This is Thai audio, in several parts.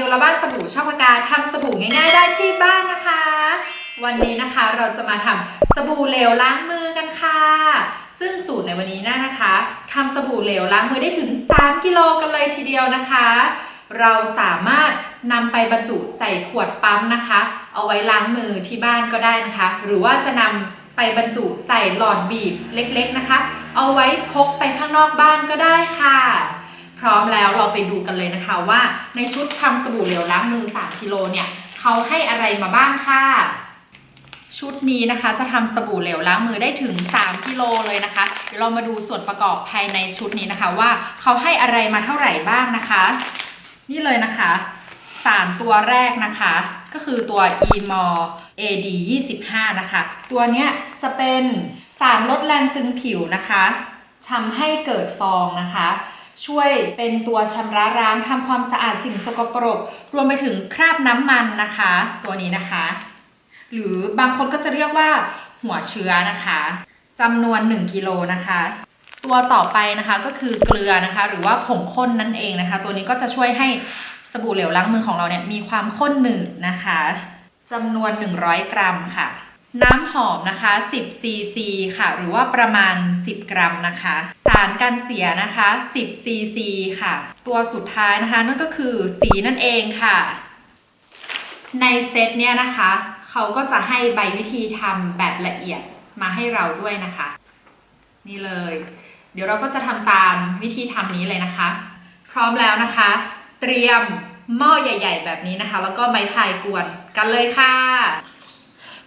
นิวและบ้านสบู่ช่องปากกาทำสบู่ง่ายๆได้ที่บ้านนะคะ วันนี้นะคะเราจะมาทำสบู่เหลวล้างมือกันค่ะ ซึ่งสูตรในวันนี้นะคะทำสบู่เหลวล้างมือได้ถึง 3 กิโลกันเลยทีเดียวนะคะ เราสามารถนำไปบรรจุใส่ขวดปั๊มนะคะ เอาไว้ล้างมือที่บ้านก็ได้นะคะ หรือว่าจะนำไปบรรจุใส่หลอดบีบเล็กๆนะคะ เอาไว้พกไปข้างนอกบ้านก็ได้ค่ะ พร้อมแล้วเราไปดูกันเลยนะคะว่าในชุดทำสบู่เหลวล้างมือ 3 กิโลเนี่ยเขาให้อะไรมาบ้างค่ะ ชุดนี้นะคะจะทำสบู่เหลวล้างมือได้ถึง 3 กิโลเลยนะคะเดี๋ยวเรามาดูส่วนประกอบภายในชุดนี้นะคะ ว่าเขาให้อะไรมาเท่าไหร่บ้างนะคะ นี่เลยนะคะ สารตัวแรกนะคะ ก็คือตัว e m o AD 25นะคะ ตัวเนี้ยจะเป็นสารลดแรงตึงผิวนะคะทำให้เกิดฟองนะคะ ช่วยเป็นตัวชำระล้างทำความสะอาดสิ่งสกปรก รวมไปถึงคราบน้ำมันนะคะ ตัวนี้นะคะ หรือบางคนก็จะเรียกว่าหัวเชื้อนะคะจำนวน 1กิโลนะคะตัวต่อไปนะคะก็คือเกลือนะคะ หรือว่าผงข้นนั่นเองนะคะ ตัวนี้ก็จะช่วยให้สบู่เหลวล้างมือของเราเนี่ยมีความข้นหนืดนะคะจำนวน 100 กรัมค่ะ น้ำหอมนะคะ 10ซีซีค่ะ หรือว่าประมาณ 10 กรัมนะคะ สารกันเสียนะคะ 10ซีซีค่ะ ตัวสุดท้ายนะคะ นั่นก็คือสีนั่นเองค่ะ ในเซตเนี่ยนะคะ เขาก็จะให้ใบวิธีทำแบบละเอียดมาให้เราด้วยนะคะ นี่เลย เดี๋ยวเราก็จะทำตามวิธีทำนี้เลยนะคะ พร้อมแล้วนะคะ เตรียมหม้อใหญ่ ๆ แบบนี้นะคะ แล้วก็ไม้พายกวนกันเลยค่ะ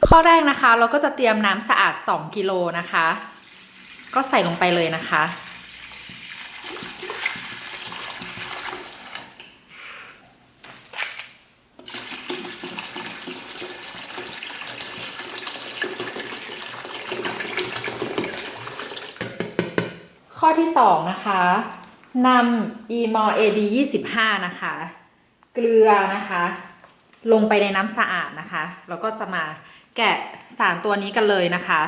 ข้อแรกนะคะ เราก็จะเตรียมน้ำสะอาด 2 กิโลนะคะ ก็ใส่ลงไปเลยนะคะ ข้อที่ 2 นะคะนำ e m o AD 25 นะคะ เกลือนะคะ ลงไปในน้ำสะอาดนะคะ แล้วก็จะมา แกะสารตัวนี้กันเลยนะคะ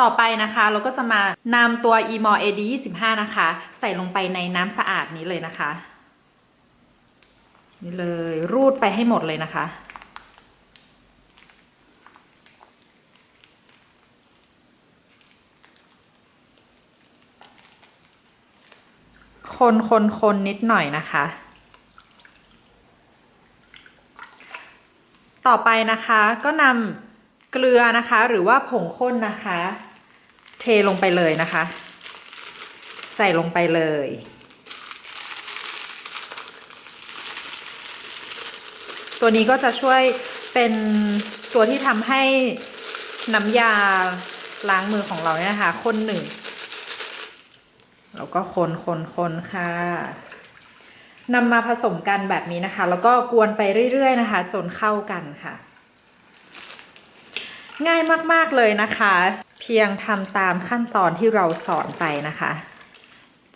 ต่อไปนะคะเราก็จะมานำตัว e m o AD 25นะคะ ใส่ลงไปในน้ำสะอาดนี้เลยนะคะ นี่เลยรูดไปให้หมดเลยนะคะคนคนคนนิดหน่อยนะคะ ต่อไปนะคะก็นำ เกลือนะคะ หรือว่าผงข้นนะคะ เทลงไปเลยนะคะ ใส่ลงไปเลย ตัวนี้ก็จะช่วยเป็นตัวที่ทำให้น้ำยาล้างมือของเราเนี่ยนะคะข้นหนึ่งแล้วก็คนคนคนค่ะนำมาผสมกันแบบนี้นะคะ แล้วก็กวนไปเรื่อยๆนะคะ จนเข้ากันค่ะ ง่ายมากๆเลยนะคะ เพียงทำตามขั้นตอนที่เราสอนไปนะคะ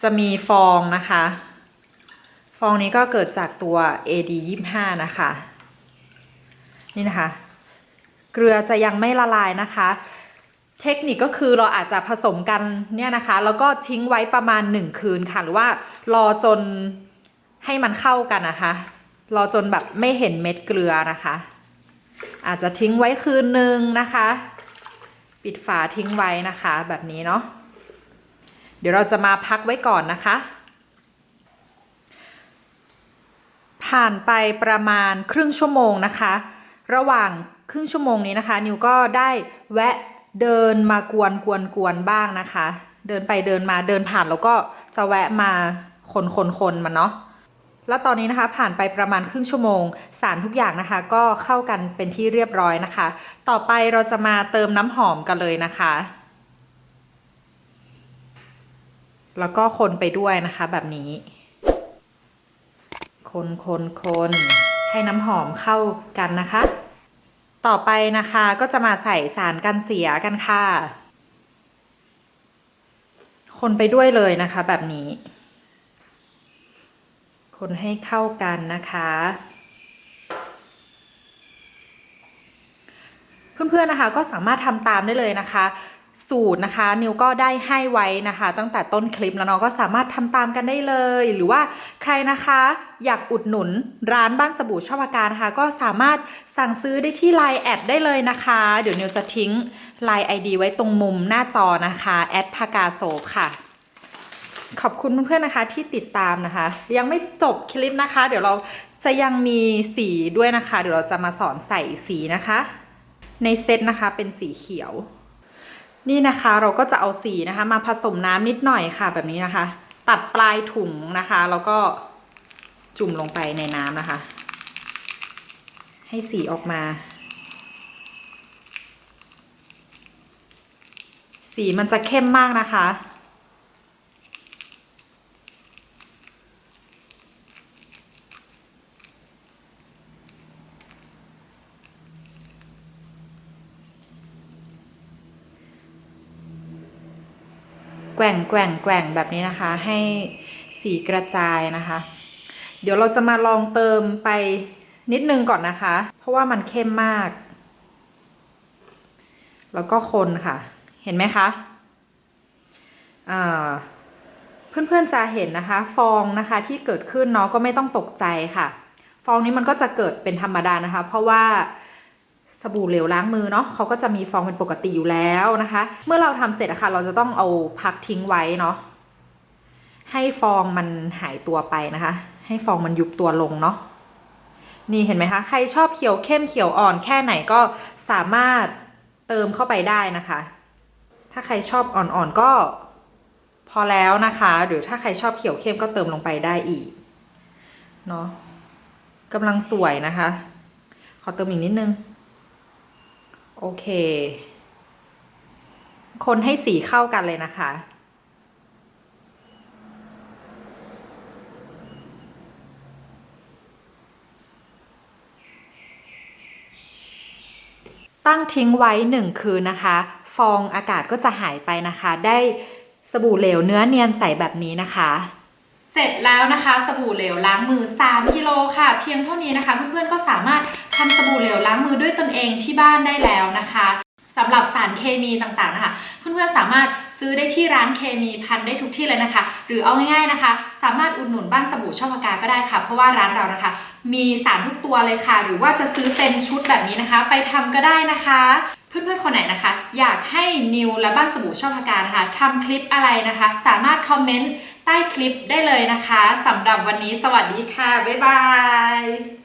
จะมีฟองนะคะ ฟองนี้ก็เกิดจากตัว AD 25นะคะ นี่นะคะ เกลือจะยังไม่ละลายนะคะเทคนิคก็คือเราอาจจะผสมกันเนี่ยนะคะ แล้วก็ทิ้งไว้ประมาณ 1 คืนค่ะ หรือว่ารอจนให้มันเข้ากันนะคะ รอจนแบบไม่เห็นเม็ดเกลือนะคะ อาจจะทิ้งไว้คืนนึงนะคะ ปิดฝาทิ้งไว้นะคะแบบนี้เนาะเดี๋ยวเราจะมาพักไว้ก่อนนะคะ ผ่านไปประมาณครึ่งชั่วโมงนะคะ ระหว่างครึ่งชั่วโมงนี้นะคะ นิวก็ได้แวะเดินมากวนกวนกวนบ้างนะคะ เดินไปเดินมาเดินผ่านแล้วก็จะแวะมาคนคนคนมันเนาะ แล้วตอนนี้นะคะผ่านไปประมาณครึ่งชั่วโมง สารทุกอย่างนะคะ ก็เข้ากันเป็นที่เรียบร้อยนะคะ ต่อไปเราจะมาเติมน้ำหอมกันเลยนะคะ แล้วก็คนไปด้วยนะคะแบบนี้ คนคนคนให้น้ำหอมเข้ากันนะคะ ต่อไปนะคะก็จะมาใส่สารกันเสียกันค่ะ คนไปด้วยเลยนะคะแบบนี้ คนให้เข้ากันนะคะเพื่อนๆนะคะก็สามารถทำตามได้เลยนะคะ สูตรนะคะ นิวก็ได้ให้ไว้นะคะ ตั้งแต่ต้นคลิปแล้วเนาะก็สามารถทำตามกันได้เลย หรือว่าใครนะคะอยากอุดหนุนร้านบ้านสบู่ชอบอาการนะคะก็สามารถสั่งซื้อได้ที่ Line แอดได้เลยนะคะ เดี๋ยวนิวจะทิ้ง Line ID ไว้ตรงมุมหน้าจอนะคะแอดพากาโซค่ะ ขอบคุณเพื่อนๆนะคะที่ติดตามนะคะ ยังไม่จบคลิปนะคะ เดี๋ยวเราจะยังมีสีด้วยนะคะ เดี๋ยวเราจะมาสอนใส่สีนะคะ ในเซตนะคะเป็นสีเขียว นี่นะคะเราก็จะเอาสีนะคะ มาผสมน้ำนิดหน่อยค่ะแบบนี้นะคะ ตัดปลายถุงนะคะ แล้วก็จุ่มลงไปในน้ำนะคะ ให้สีออกมา สีมันจะเข้มมากนะคะ แกว่งแกว่งแกว่งแบบนี้นะคะ ให้สีกระจายนะคะ เดี๋ยวเราจะมาลองเติมไปนิดนึงก่อนนะคะ เพราะว่ามันเข้มมาก แล้วก็คนค่ะ เห็นไหมคะอ่าเพื่อนๆจะเห็นนะคะ ฟองนะคะที่เกิดขึ้นเนาะก็ไม่ต้องตกใจค่ะ ฟองนี้มันก็จะเกิดเป็นธรรมดานะคะ เพราะว่า สบู่เหลวล้างมือเนาะเขาก็จะมีฟองเป็นปกติอยู่แล้วนะคะ เมื่อเราทำเสร็จอะค่ะเราจะต้องเอาพักทิ้งไว้เนาะให้ฟองมันหายตัวไปนะคะ ให้ฟองมันยุบตัวลงเนาะนี่เห็นไหมคะ ใครชอบเขียวเข้มเขียวอ่อนแค่ไหนก็สามารถเติมเข้าไปได้นะคะ ถ้าใครชอบอ่อนๆก็พอแล้วนะคะ หรือถ้าใครชอบเขียวเข้มก็เติมลงไปได้อีกเนาะกำลังสวยนะคะ ขอเติมอีกนิดนึง โอเค คนให้สีเข้ากันเลยนะคะ ตั้งทิ้งไว้หนึ่งคืนนะคะ ฟองอากาศก็จะหายไปนะคะ ได้สบู่เหลวเนื้อเนียนใสแบบนี้นะคะเสร็จแล้วนะคะ สบู่เหลวล้างมือ 3 กิโลค่ะ เพียงเท่านี้นะคะ เพื่อนๆก็สามารถ ทำสบู่เหลวล้างมือด้วยตนเองที่บ้านได้แล้วนะคะสำหรับสารเคมีต่างๆนะคะเพื่อนๆสามารถซื้อได้ที่ร้านเคมีพันได้ทุกที่เลยนะคะ หรือเอาง่ายๆนะคะ สามารถอุดหนุนบ้านสบู่ช่อปากาก็ได้ค่ะ เพราะว่าร้านเรานะคะ มีสารทุกตัวเลยค่ะ หรือว่าจะซื้อเป็นชุดแบบนี้นะคะ ไปทำก็ได้นะคะเพื่อนๆคนไหนนะคะ อยากให้นิวและบ้านสบู่ช่อพากานะคะทำคลิปอะไรนะคะ สามารถคอมเมนต์ใต้คลิปได้เลยนะคะสำหรับวันนี้สวัสดีค่ะบ๊ายบาย